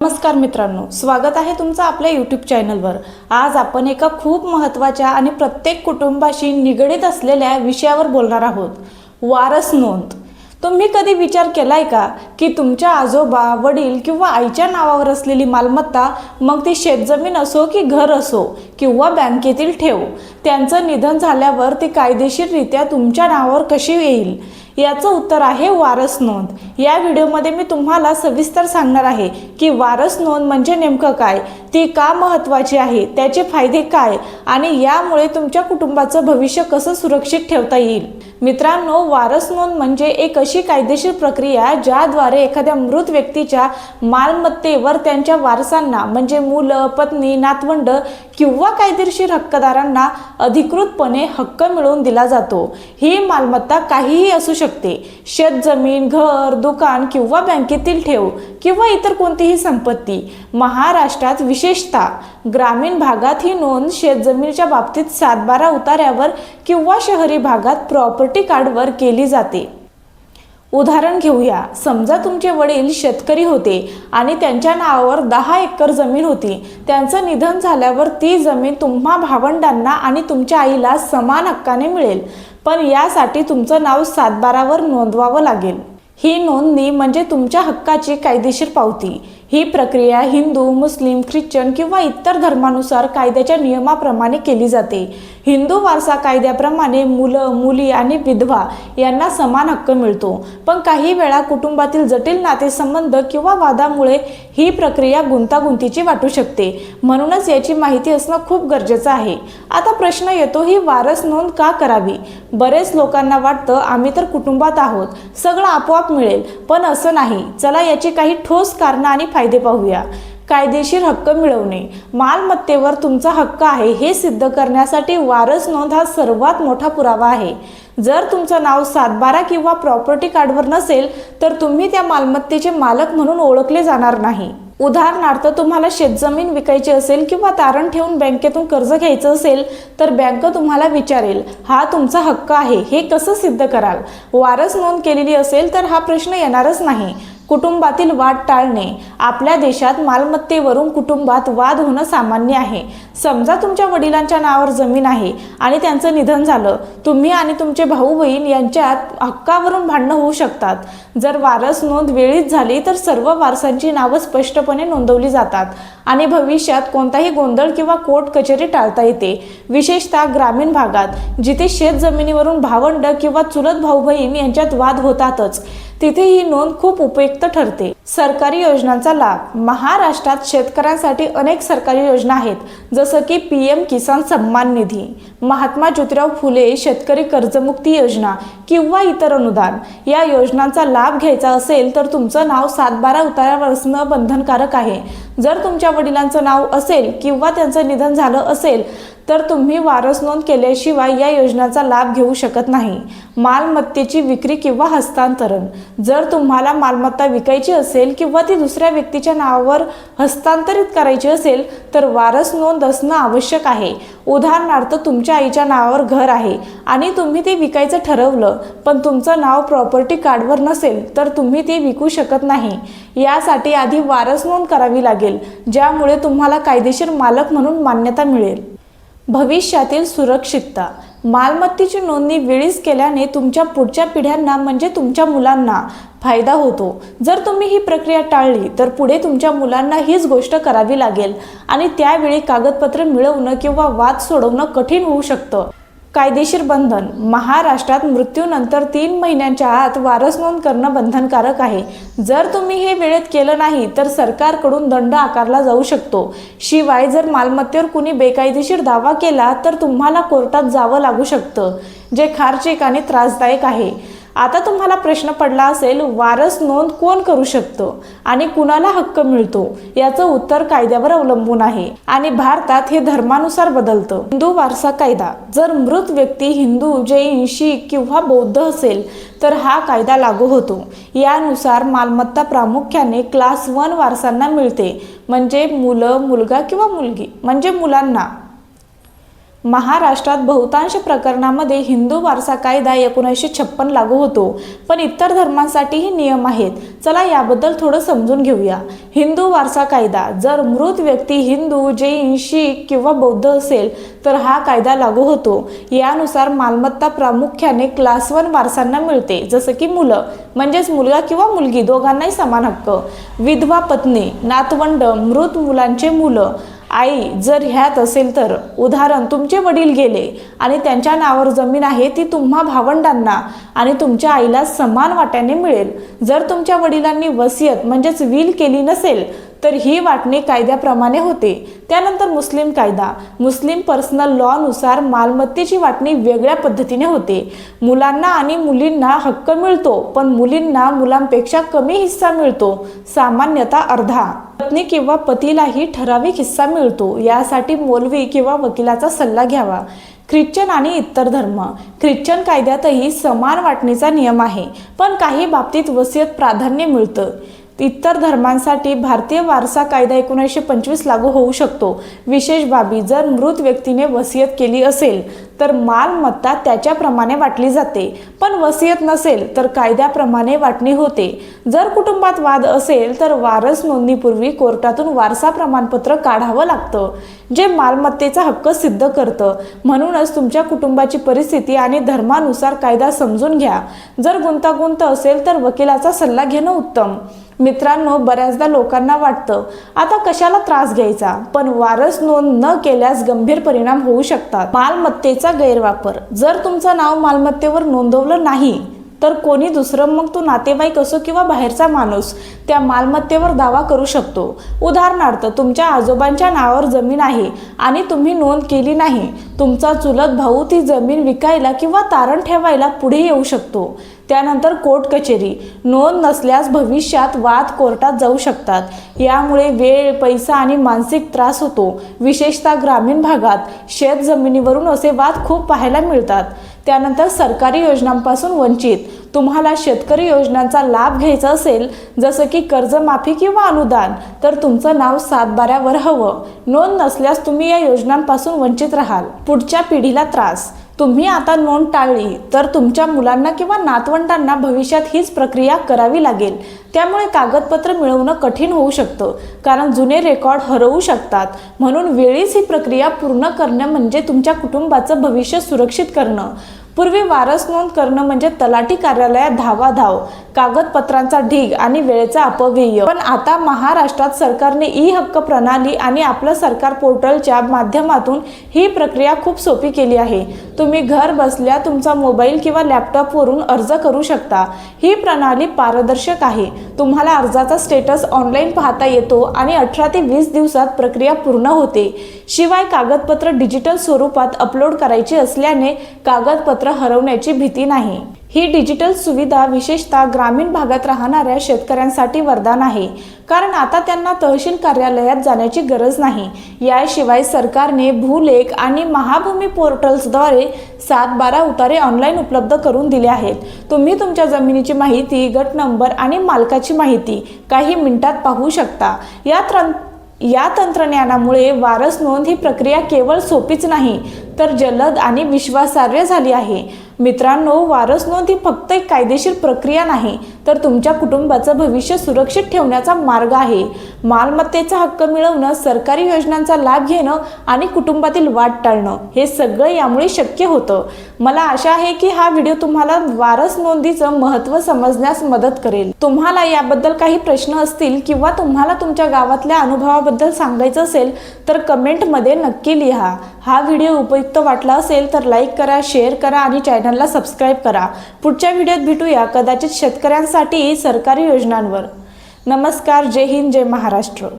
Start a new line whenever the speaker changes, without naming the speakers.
नमस्कार मित्रांनो स्वागत आहे तुमचं आपल्या यूट्यूब चॅनलवर आज आपण एका खूप महत्त्वाच्या आणि प्रत्येक कुटुंबाशी निगडीत असलेल्या विषयावर बोलणार आहोत वारस नोंद. तुम्ही कधी विचार केलाय का की तुमच्या आजोबा वडील किंवा आईच्या नावावर असलेली मालमत्ता मग ती शेतजमीन असो की घर असो किंवा बँकेतील ठेव त्यांचं निधन झाल्यावर ती कायदेशीररित्या तुमच्या नावावर कशी येईल? याचं उत्तर आहे वारस नोंद. या व्हिडिओमध्ये मी तुम्हाला सविस्तर सांगणार आहे की वारस नोंद म्हणजे नेमकं काय ती का महत्त्वाची आहे त्याचे फायदे काय आणि यामुळे तुमच्या कुटुंबाचं भविष्य कसं सुरक्षित ठेवता येईल? मित्रांनो वारस नोंद म्हणजे एक अशी कायदेशीर प्रक्रिया ज्याद्वारे एखाद्या मृत व्यक्तीच्या मालमत्तेवर त्यांच्या वारसांना म्हणजे मुलं पत्नी नातवंड किंवा कायदेशीर हक्कदारांना अधिकृतपणे हक्क मिळवून दिला जातो. ही मालमत्ता काहीही असू शकते. शेतजमीन घर दुकान किंवा बँकेतील ठेव किंवा इतर कोणतीही संपत्ती. महाराष्ट्रात विशेषतः ग्रामीण भागात ही नोंद शेतजमिनीच्या बाबतीत सातबारा उतार्यावर किंवा शहरी भागात प्रॉपर्टी कार्डवर केली जाते. उदाहरण घेऊया. समजा तुमचे वडील शेतकरी होते आणि त्यांच्या नावावर दहा एकर जमीन होती. त्यांचं निधन झाल्यावर ती जमीन तुम्हा भावंडांना आणि तुमच्या आईला समान हक्काने मिळेल. पण यासाठी तुमचं नाव सातबारावर नोंदवावं लागेल. ही नोंदणी म्हणजे तुमच्या हक्काची कायदेशीर पावती. ही प्रक्रिया हिंदू मुस्लिम ख्रिश्चन किंवा इतर धर्मानुसार कायद्याच्या नियमाप्रमाणे केली जाते. हिंदू वारसा कायद्याप्रमाणे मुलं मुली आणि विधवा यांना समान हक्क मिळतो. पण काही वेळा कुटुंबातील जटिल नातेसंबंध किंवा वादामुळे ही प्रक्रिया गुंतागुंतीची वाटू शकते. म्हणूनच याची माहिती असणं खूप गरजेचं आहे. आता प्रश्न येतो ही वारस नोंद का करावी? बरेच लोकांना वाटतं आम्ही तर कुटुंबात आहोत. सगळं आपोआप मिळेल. पण असं नाही. चला याची काही ठोस कारणं आणि फायदे पाहूया. कायदेशीर हक्क मिळवणे. मालमत्तेवर तुमचा हक्क आहे हे सिद्ध करण्यासाठी वारस नोंद हा सर्वात मोठा पुरावा आहे. जर तुमचं नाव सातबारा किंवा प्रॉपर्टी कार्डवर नसेल तर तुम्ही त्या मालमत्तेचे मालक म्हणून ओळखले जाणार नाही. उदाहरणार्थ तुम्हाला शेतजमीन विकायची असेल किंवा तारण ठेवून बँकेतून कर्ज घ्यायचं असेल तर बँक तुम्हाला विचारेल हा तुमचा हक्क आहे हे कसं सिद्ध कराल? वारस नोंद केलेली असेल तर हा प्रश्न येणारच नाही. कुटुंबातील वाद टाळणे. आपल्या देशात मालमत्तेवरून कुटुंबात वाद होणं सामान्य आहे. समजा तुमच्या वडिलांच्या नावावर जमीन आहे आणि त्यांचं निधन झालं तुम्ही आणि तुमचे भाऊ बहीण यांच्यात हक्कावरून भांडणं होऊ शकतात. जर वारस नोंद वेळीच झाली तर सर्व वारसांची नावं स्पष्टपणे नोंदवली जातात आणि भविष्यात कोणताही गोंधळ किंवा कोर्ट कचेरी टाळता येते. विशेषतः ग्रामीण भागात जिथे शेत जमिनीवरून भावंड किंवा चुलत भाऊ बहीण यांच्यात वाद होतातच तिथे ही नोंद खूप उपयुक्त ठरते. सरकारी योजनांचा लाभ. महाराष्ट्रात शेतकऱ्यांसाठी अनेक सरकारी योजना आहेत जसं की पी एम किसान सन्मान निधी महात्मा ज्योतिराव फुले शेतकरी कर्जमुक्ती योजना किंवा इतर अनुदान. या योजनांचा लाभ घ्यायचा असेल तर तुमचं नाव सातबारा उतार्यावर असणं बंधनकारक आहे. जर तुमच्या वडिलांचं नाव असेल किंवा त्यांचं निधन झालं असेल तर तुम्ही वारस नोंद केल्याशिवाय या योजनेचा लाभ घेऊ शकत नाही. मालमत्तेची विक्री किंवा हस्तांतरण. जर तुम्हाला मालमत्ता विकायची असेल किंवा ती दुसऱ्या व्यक्तीच्या नावावर हस्तांतरित करायची असेल तर वारस नोंद असणं आवश्यक आहे. उदाहरणार्थ तुमच्या आईच्या नावावर घर आहे आणि तुम्ही ते विकायचं ठरवलं पण तुमचं नाव प्रॉपर्टी कार्डवर नसेल तर तुम्ही ते विकू शकत नाही. यासाठी आधी वारस नोंद करावी लागेल ज्यामुळे तुम्हाला कायदेशीर मालक म्हणून मान्यता मिळेल. भविष्यातील सुरक्षितता. मालमत्तेची नोंदणी वेळीच केल्याने तुमच्या पुढच्या पिढ्यांना म्हणजे तुमच्या मुलांना फायदा होतो. जर तुम्ही ही प्रक्रिया टाळली तर पुढे तुमच्या मुलांना हीच गोष्ट करावी लागेल. आणि त्यावेळी कागदपत्र मिळवणं किंवा वाद सोडवणं कठीण होऊ शकतं. कायदेशीर बंधन. महाराष्ट्रात मृत्यूनंतर तीन महिन्यांच्या आत वारस नोंद करणं बंधनकारक आहे. जर तुम्ही हे वेळेत केलं नाही तर सरकारकडून दंड आकारला जाऊ शकतो. शिवाय जर मालमत्तेवर कुणी बेकायदेशीर दावा केला तर तुम्हाला कोर्टात जावं लागू शकतं जे खर्चिक आणि त्रासदायक आहे. आता तुम्हाला प्रश्न पडला असेल वारस नोंद कोण करू शकतं आणि कुणाला हक्क मिळतो? याचं उत्तर कायद्यावर अवलंबून आहे. आणि भारतात हे धर्मानुसार बदलतं. हिंदू वारसा कायदा. जर मृत व्यक्ती हिंदू जैन शीख किंवा बौद्ध असेल तर हा कायदा लागू होतो. यानुसार मालमत्ता प्रामुख्याने क्लास वन वारसांना मिळते. म्हणजे मुलं मुलगा किंवा मुलगी. म्हणजे मुलांना. महाराष्ट्रात बहुतांश प्रकरणामध्ये हिंदू वारसा कायदा एकोणीसशे छप्पन लागू होतो. पण इतर धर्मांसाठीही नियम आहेत. चला याबद्दल थोडं समजून घेऊया. हिंदू वारसा कायदा जर मृत व्यक्ती हिंदू जैन शीख किंवा बौद्ध असेल तर हा कायदा लागू होतो. यानुसार मालमत्ता प्रामुख्याने क्लास वन वारसांना मिळते जसं की मुलं. म्हणजेच मुलगा किंवा मुलगी दोघांनाही समान हक्क. विधवा पत्नी नातवंड मृत मुलांचे मुलं. आई जर ह्यात असेल तर उदाहरण तुमचे वडील गेले आणि त्यांच्या नावावर जमीन आहे ती तुम्हा भावंडांना आणि तुमच्या आईला समान वाट्याने मिळेल. जर तुमच्या वडिलांनी वसियत म्हणजेच विल केली नसेल तर ही वाटणी कायद्याप्रमाणे होते. त्यानंतर मुस्लिम कायदा. मुस्लिम पर्सनल लॉनुसार मालमत्तेची वाटणी वेगळ्या पद्धतीने होते. मुलांना आणि मुलींना हक्क मिळतो पण मुलींना मुलांपेक्षा कमी हिस्सा मिळतो. सामान्यतः अर्धा. पत्नी किंवा पतीलाही ठराविक हिस्सा मिळतो. यासाठी मोलवी किंवा वकिलाचा सल्ला घ्यावा. ख्रिश्चन आणि इतर धर्म. ख्रिश्चन कायद्यातही समान वाटणीचा नियम आहे पण काही बाबतीत वसियत प्राधान्य मिळतं. इतर धर्मांसाठी भारतीय वारसा कायदा एकोणीसशे पंचवीस लागू होऊ शकतो. विशेष बाबी जर मृत व्यक्तीने वसियत केली असेल तर मालमत्ता त्याच्याप्रमाणे वाटली जाते. पण वसियत नसेल तर कायद्याप्रमाणे वाटणी होते. जर कुटुंबात वाद असेल तर वारस नोंदणीपूर्वी कोर्टातून वारसा प्रमाणपत्र काढावं लागतं जे मालमत्तेचा हक्क सिद्ध करतं. म्हणूनच तुमच्या कुटुंबाची परिस्थिती आणि धर्मानुसार कायदा समजून घ्या. जर गुंतागुंत असेल तर वकिलाचा सल्ला घेणं उत्तम. मित्रांनो बऱ्याचदा लोकांना वाटतं आता कशाला त्रास घ्यायचा? पण वारस नोंद न केल्यास गंभीर परिणाम होऊ शकतात. मालमत्तेचा गैरवापर. जर तुमचं नाव मालमत्तेवर नोंदवलं नाही तर कोणी दुसरं मग तो नातेवाईक असो किंवा बाहेरचा माणूस त्या मालमत्तेवर दावा करू शकतो. उदाहरणार्थ तुमच्या आजोबांच्या नावावर जमीन आहे आणि तुम्ही नोंद केली नाही. तुमचा चुलत भाऊ ती जमीन विकायला किंवा तारण ठेवायला पुढे येऊ शकतो. त्यानंतर कोर्ट कचेरी. नोंद नसल्यास भविष्यात वाद कोर्टात जाऊ शकतात. यामुळे वेळ पैसा आणि मानसिक त्रास होतो. विशेषतः ग्रामीण भागात शेत जमिनीवरून असे वाद खूप पाहायला मिळतात. त्यानंतर सरकारी योजनांपासून वंचित. तुम्हाला शेतकरी योजनांचा लाभ घ्यायचा असेल जसं की कर्जमाफी किंवा अनुदान तर तुमचं नाव सातबाऱ्यावर हवं. नोंद नसल्यास तुम्ही या योजनांपासून वंचित राहाल. पुढच्या पिढीला त्रास. तुम्ही आता नोंद टाळली तर तुमच्या मुलांना किंवा नातवंडांना भविष्यात हीच प्रक्रिया करावी लागेल. त्यामुळे कागदपत्र मिळवणं कठीण होऊ शकतं कारण जुने रेकॉर्ड हरवू शकतात. म्हणून वेळीच ही प्रक्रिया पूर्ण करणं म्हणजे तुमच्या कुटुंबाचं भविष्य सुरक्षित करणं. पूर्वी वारस नोंद करणं म्हणजे तलाठी कार्यालयात धावाधाव कागदपत्रांचा ढीग आणि वेळेचा अपव्यय. पण आता महाराष्ट्रात सरकारने ई हक्क प्रणाली आणि आपलं सरकार पोर्टलच्या माध्यमातून ही प्रक्रिया खूप सोपी केली आहे. तुम्ही घर बसल्या तुमचा मोबाईल किंवा लॅपटॉपवरून अर्ज करू शकता. ही प्रणाली पारदर्शक आहे. तुम्हाला अर्जाचा स्टेटस ऑनलाईन पाहता येतो आणि अठरा ते वीस दिवसात प्रक्रिया पूर्ण होते. शिवाय कागदपत्र डिजिटल स्वरूपात अपलोड करायची असल्याने कागदपत्र हरवण्याची भीती नाही. ही डिजिटल सुविधा विशेषतः ग्रामीण भागात राहणाऱ्या शेतकऱ्यांसाठी वरदान आहे. कारण आता त्यांना तहसील कार्यालयात जाण्याची गरज नाही. याशिवाय सरकारने भूलेख आणि महाभूमी पोर्टल्सद्वारे सात बारा उतारे ऑनलाईन उपलब्ध करून दिले आहेत. तुम्ही तुमच्या जमिनीची माहिती गट नंबर आणि मालकाची माहिती काही मिनिटात पाहू शकता. या त्रं या तंत्रज्ञानामुळे वारस नोंद ही प्रक्रिया केवळ सोपीच नाही तर जलद आणि विश्वासार्ह झाली आहे. मित्रांनो वारस नोंद ही फक्त एक कायदेशीर प्रक्रिया नाही तर तुमच्या कुटुंबाचं भविष्य सुरक्षित ठेवण्याचा मार्ग आहे. मालमत्तेचा हक्क मिळवणं सरकारी योजनांचा लाभ घेणं आणि कुटुंबातील वाट टाळणं हे सगळं यामुळे शक्य होतं. मला आशा आहे की हा व्हिडिओ तुम्हाला वारस नोंदीचं महत्त्व समजण्यास मदत करेल. तुम्हाला याबद्दल काही प्रश्न असतील किंवा तुम्हाला तुमच्या गावातल्या अनुभवाबद्दल सांगायचं असेल तर कमेंटमध्ये नक्की लिहा. हा व्हिडिओ उपयुक्त वाटला असेल तर लाईक करा शेअर करा आणि चॅनलला सबस्क्राईब करा. पुढच्या व्हिडिओत भेटूया कदाचित शेतकऱ्यांसाठी सरकारी योजनांवर. नमस्कार जय हिंद जय महाराष्ट्र.